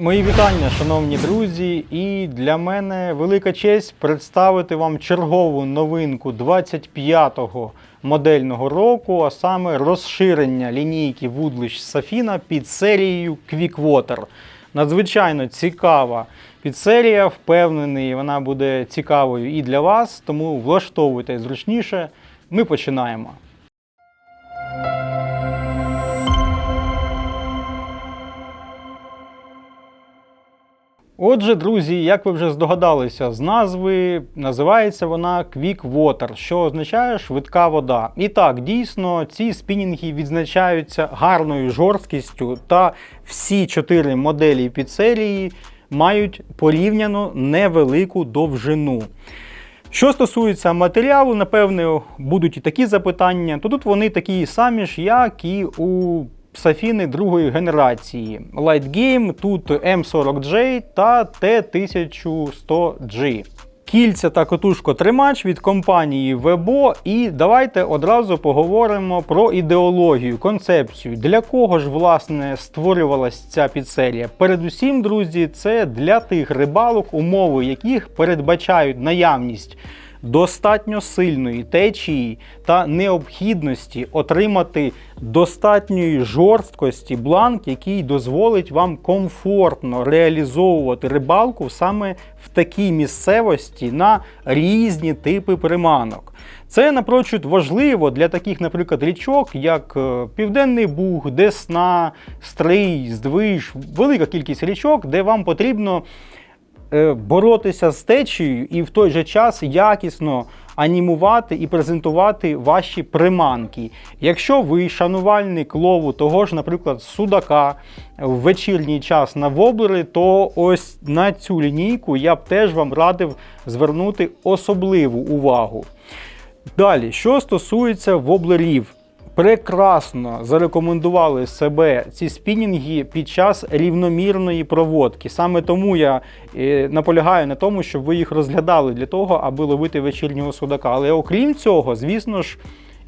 Мої вітання, шановні друзі, і для мене велика честь представити вам чергову новинку 25-го модельного року, а саме розширення лінійки Woodlish Safina під серією Quickwater. Надзвичайно цікава підсерія, впевнений, вона буде цікавою і для вас, тому влаштовуйте зручніше. Ми починаємо. Отже, друзі, як ви вже здогадалися з назви, називається вона Quick Water, що означає швидка вода. І так, дійсно, ці спінінги відзначаються гарною жорсткістю, та всі чотири моделі підсерії мають порівняно невелику довжину. Що стосується матеріалу, напевне, будуть і такі запитання, то тут вони такі самі ж, як і у Сафіни другої генерації. Light Game, тут M40J та T1100G. Кільця та котушко-тримач від компанії Webo. І давайте одразу поговоримо про ідеологію, концепцію. Для кого ж власне створювалася ця підсерія? Передусім, друзі, це для тих рибалок, умови яких передбачають наявність достатньо сильної течії та необхідності отримати достатньої жорсткості бланк, який дозволить вам комфортно реалізовувати рибалку саме в такій місцевості на різні типи приманок. Це напрочуд важливо для таких, наприклад, річок, як е, Південний Буг, Десна, Стрий, Здвиж, велика кількість річок, де вам потрібно боротися з течією і в той же час якісно анімувати і презентувати ваші приманки. Якщо ви шанувальник лову того ж, наприклад, судака в вечірній час на воблери, то ось на цю лінійку я б теж вам радив звернути особливу увагу. Далі, що стосується воблерів, прекрасно зарекомендували себе ці спінінги під час рівномірної проводки. Саме тому я е, наполягаю на тому, щоб ви їх розглядали для того, аби ловити вечірнього судака. Але окрім цього, звісно ж.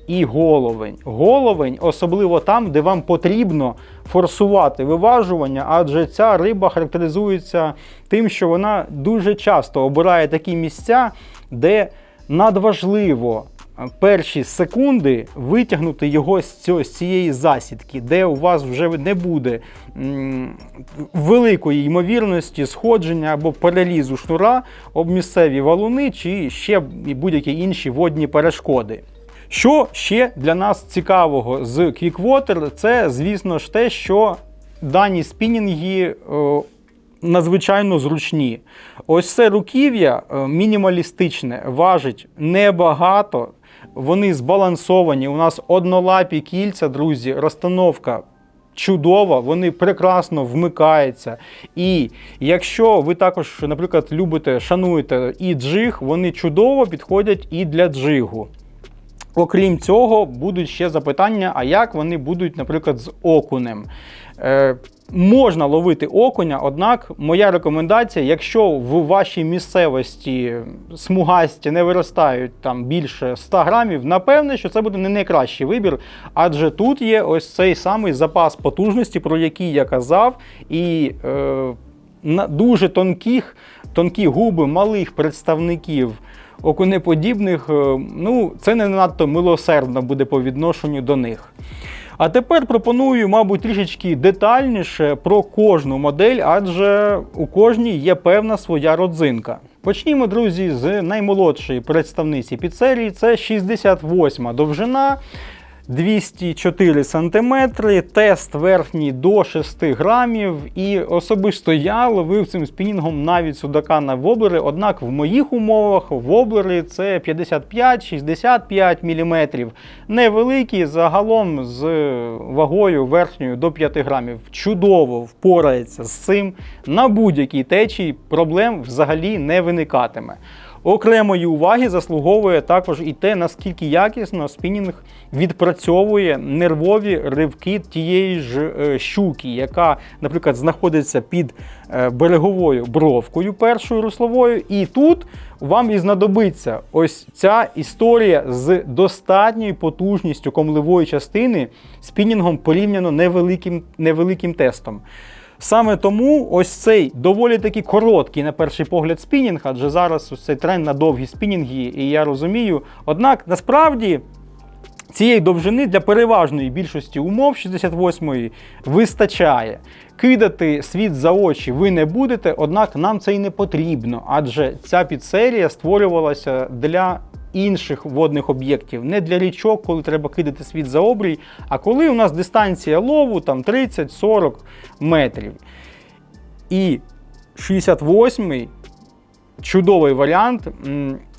І головень. Головень, особливо там, де вам потрібно форсувати виважування, адже ця риба характеризується тим, що вона дуже часто обирає такі місця, де надважливо перші секунди витягнути його з, цієї засідки, де у вас вже не буде великої ймовірності сходження або перелізу шнура об місцеві валуни чи ще будь-які інші водні перешкоди. Що ще для нас цікавого з Quickwater, це, звісно ж, те, що дані спінінги е, надзвичайно зручні. Ось це руків'я е, мінімалістичне, важить небагато. Вони збалансовані. У нас однолапі кільця, друзі, розстановка. Чудова, вони прекрасно вмикаються. І якщо ви також, наприклад, любите, шануєте і джиг, вони чудово підходять і для джигу. Окрім цього, будуть ще запитання, а як вони будуть, наприклад, з окунем. Можна ловити окуня, однак моя рекомендація, якщо в вашій місцевості смугасті не виростають там більше 100 грамів, напевне, що це буде не найкращий вибір, адже тут є ось цей самий запас потужності, про який я казав, і е, на дуже тонких, тонкі губи малих представників окунеподібних, е, ну, це не надто милосердно буде по відношенню до них. А тепер пропоную, мабуть, трішечки детальніше про кожну модель, адже у кожній є певна своя родзинка. Почнімо, друзі, з наймолодшої представниці підсерії. Це 68 довжина. 204 см, тест верхній до 6 грамів. І особисто я ловив цим спінінгом навіть судака на воблери. Однак в моїх умовах воблери це 55-65 мм. Невеликі, загалом з вагою верхньою до 5 грамів. Чудово впорається з цим. На будь-якій течії проблем взагалі не виникатиме. Окремої уваги заслуговує також і те, наскільки якісно спінінг відпрацьовує нервові ривки тієї ж е, щуки, яка, наприклад, знаходиться під е, береговою бровкою першою русловою. І тут вам і знадобиться ось ця історія з достатньою потужністю комливої частини спінінгом порівняно невеликим, невеликим тестом. Саме тому ось цей доволі таки короткий, на перший погляд, спінінг, адже зараз ось цей тренд на довгі спінінги, і я розумію. Однак насправді. Цієї довжини для переважної більшості умов 68-ї вистачає. Кидати світ за очі ви не будете, однак нам це і не потрібно, адже ця підсерія створювалася для інших водних об'єктів, не для річок, коли треба кидати світ за обрій, а коли у нас дистанція лову там 30-40 метрів. І 68-й чудовий варіант.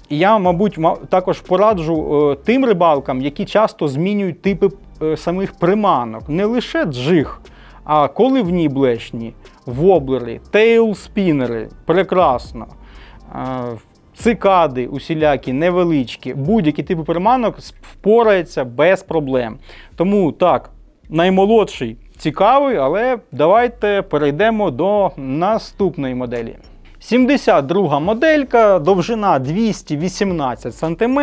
Я, мабуть, також пораджу е, тим рибалкам, які часто змінюють типи е, самих приманок. Не лише джиг, а коливні блешні, воблери, тейл-спінери. Прекрасно. Цикади усілякі, невеличкі, будь-які типи приманок впорається без проблем. Тому так, наймолодший цікавий, але давайте перейдемо до наступної моделі. 72 моделька, довжина 218 см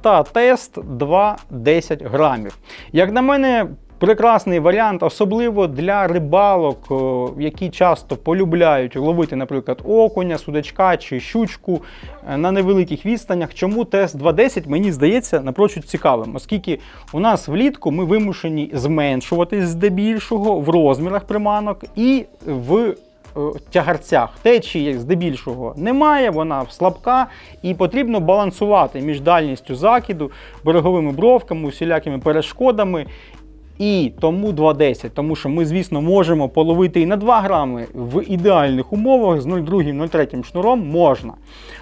та тест 2,10 грамів. Як на мене, прекрасний варіант, особливо для рибалок, які часто полюбляють ловити, наприклад, окуня, судачка чи щучку е, на невеликих відстанях. Чому тест 2.10 мені здається напрочуд цікавим, оскільки у нас влітку ми вимушені зменшуватись здебільшого в розмірах приманок і в е, тягарцях. Течії здебільшого немає, вона слабка, і потрібно балансувати між дальністю закиду, береговими бровками, усілякими перешкодами. І тому 2,10, тому що ми, звісно, можемо половити і на 2 грами в ідеальних умовах з 0,2-0,3 шнуром можна.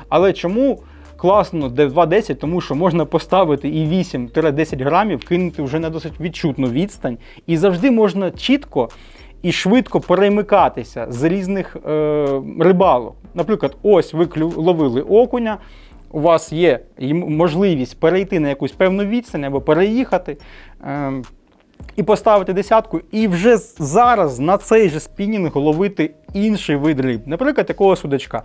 Але чому класно де 2,10? Тому що можна поставити і 8-10 грамів, кинути вже на досить відчутну відстань, і завжди можна чітко і швидко перемикатися з різних е, рибалок. Наприклад, ось ви ловили окуня. У вас є можливість перейти на якусь певну відстань або переїхати. Е, і поставити десятку, і вже зараз на цей же спінінг ловити інший вид риб, наприклад, такого судачка.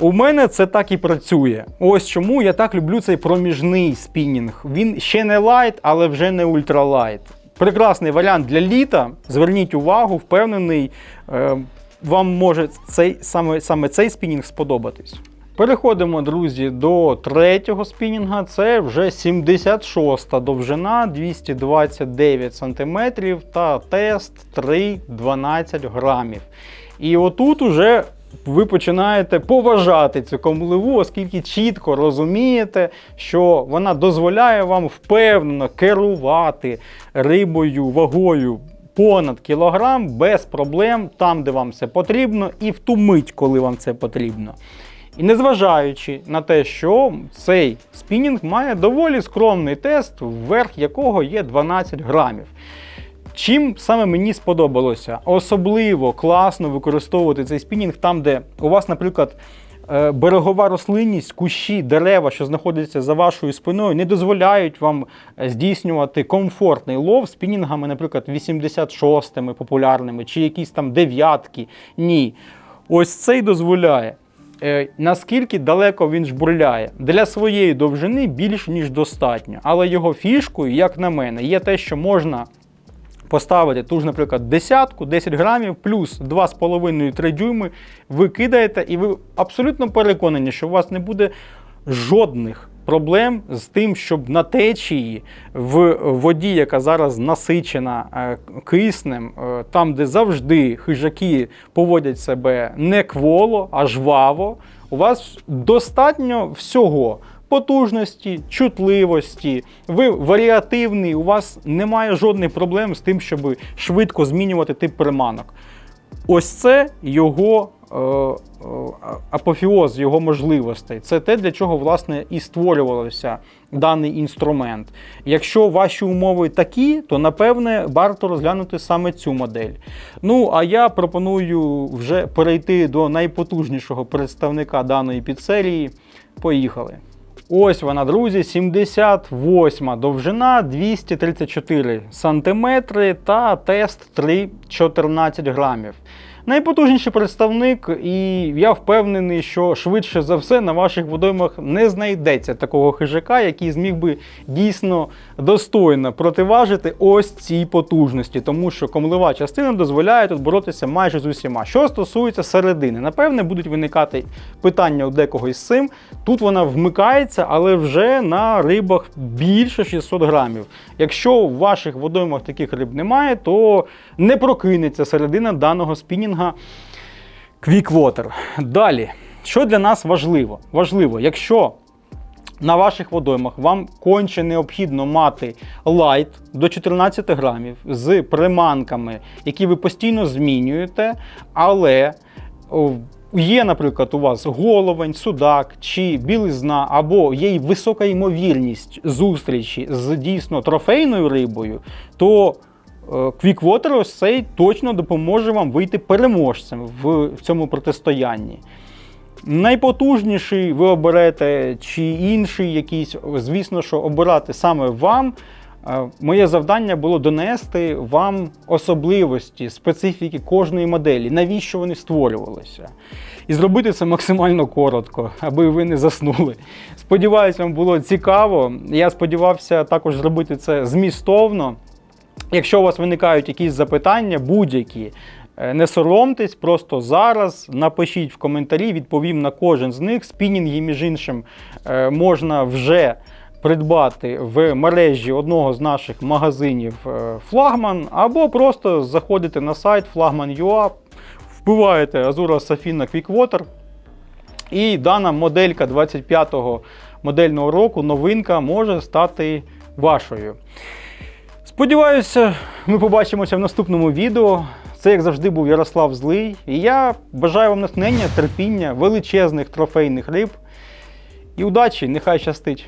У мене це так і працює. Ось чому я так люблю цей проміжний спінінг. Він ще не лайт, але вже не ультралайт. Прекрасний варіант для літа. Зверніть увагу, впевнений, е, вам може цей, саме, саме цей спінінг сподобатись. Переходимо, друзі, до третього спінінга. Це вже 76 довжина, 229 см та тест 3,12 грамів. І отут уже ви починаєте поважати цю комливу, оскільки чітко розумієте, що вона дозволяє вам впевнено керувати рибою, вагою понад кілограм без проблем там, де вам це потрібно, і в ту мить, коли вам це потрібно. І незважаючи на те, що цей спінінг має доволі скромний тест, вверх якого є 12 грамів. Чим саме мені сподобалося? Особливо класно використовувати цей спінінг там, де у вас, наприклад, е, берегова рослинність, кущі, дерева, що знаходяться за вашою спиною, не дозволяють вам е, здійснювати комфортний лов спінінгами, наприклад, 86-ми популярними чи якісь там дев'ятки. Ні. Ось цей дозволяє. Е, Наскільки далеко він жбурляє? Для своєї довжини більш ніж достатньо. Але його фішкою, як на мене, є те, що можна поставити ту ж, наприклад, десятку, 10 грамів, плюс 2,5-3 дюйми, ви кидаєте, і ви абсолютно переконані, що у вас не буде жодних проблем з тим, щоб на течії в воді, яка зараз насичена е, киснем, е, там, де завжди хижаки поводять себе не кволо, а жваво, у вас достатньо всього. Потужності, чутливості, ви варіативний, у вас немає жодних проблем з тим, щоб швидко змінювати тип приманок. Ось це його апофіоз, його можливостей. Це те, для чого власне і створювався даний інструмент. Якщо ваші умови такі, то напевне варто розглянути саме цю модель. Ну а я пропоную вже перейти до найпотужнішого представника даної підсерії. Поїхали. Ось вона, друзі, 78 довжина, 234 см та тест 3,14 грамів. Найпотужніший представник, і я впевнений, що швидше за все на ваших водоймах не знайдеться такого хижака, який зміг би дійсно достойно противажити ось цій потужності, тому що комлева частина дозволяє тут боротися майже з усіма. Що стосується середини, напевне, будуть виникати питання у декого із цим. Тут вона вмикається, але вже на рибах більше 600 грамів. Якщо у ваших водоймах таких риб немає, то не прокинеться середина даного спінінга Quickwater. Далі, що для нас важливо? Важливо, якщо на ваших водоймах вам конче необхідно мати лайт до 14 грамів з приманками, які ви постійно змінюєте, але є, наприклад, у вас головень, судак чи білизна, або є висока ймовірність зустрічі з дійсно трофейною рибою, то Quickwater ось цей точно допоможе вам вийти переможцем в цьому протистоянні. Найпотужніший ви оберете чи інший якийсь, звісно, що обирати саме вам. Е, Моє завдання було донести вам особливості, специфіки кожної моделі, навіщо вони створювалися. І зробити це максимально коротко, аби ви не заснули. Сподіваюсь, вам було цікаво. Я сподівався також зробити це змістовно. Якщо у вас виникають якісь запитання, будь-які, е, не соромтесь, просто зараз напишіть в коментарі, відповім на кожен з них. Спінінги, між іншим, е, можна вже придбати в мережі одного з наших магазинів е, флагман, або просто заходите на сайт flagman.ua, вбиваєте Azura Safina Quickwater, і дана моделька 25-го модельного року, новинка, може стати вашою. Сподіваюся, ми побачимося в наступному відео. Це, як завжди, був Ярослав Злий. І я бажаю вам натхнення, терпіння, величезних трофейних риб. І удачі, нехай щастить!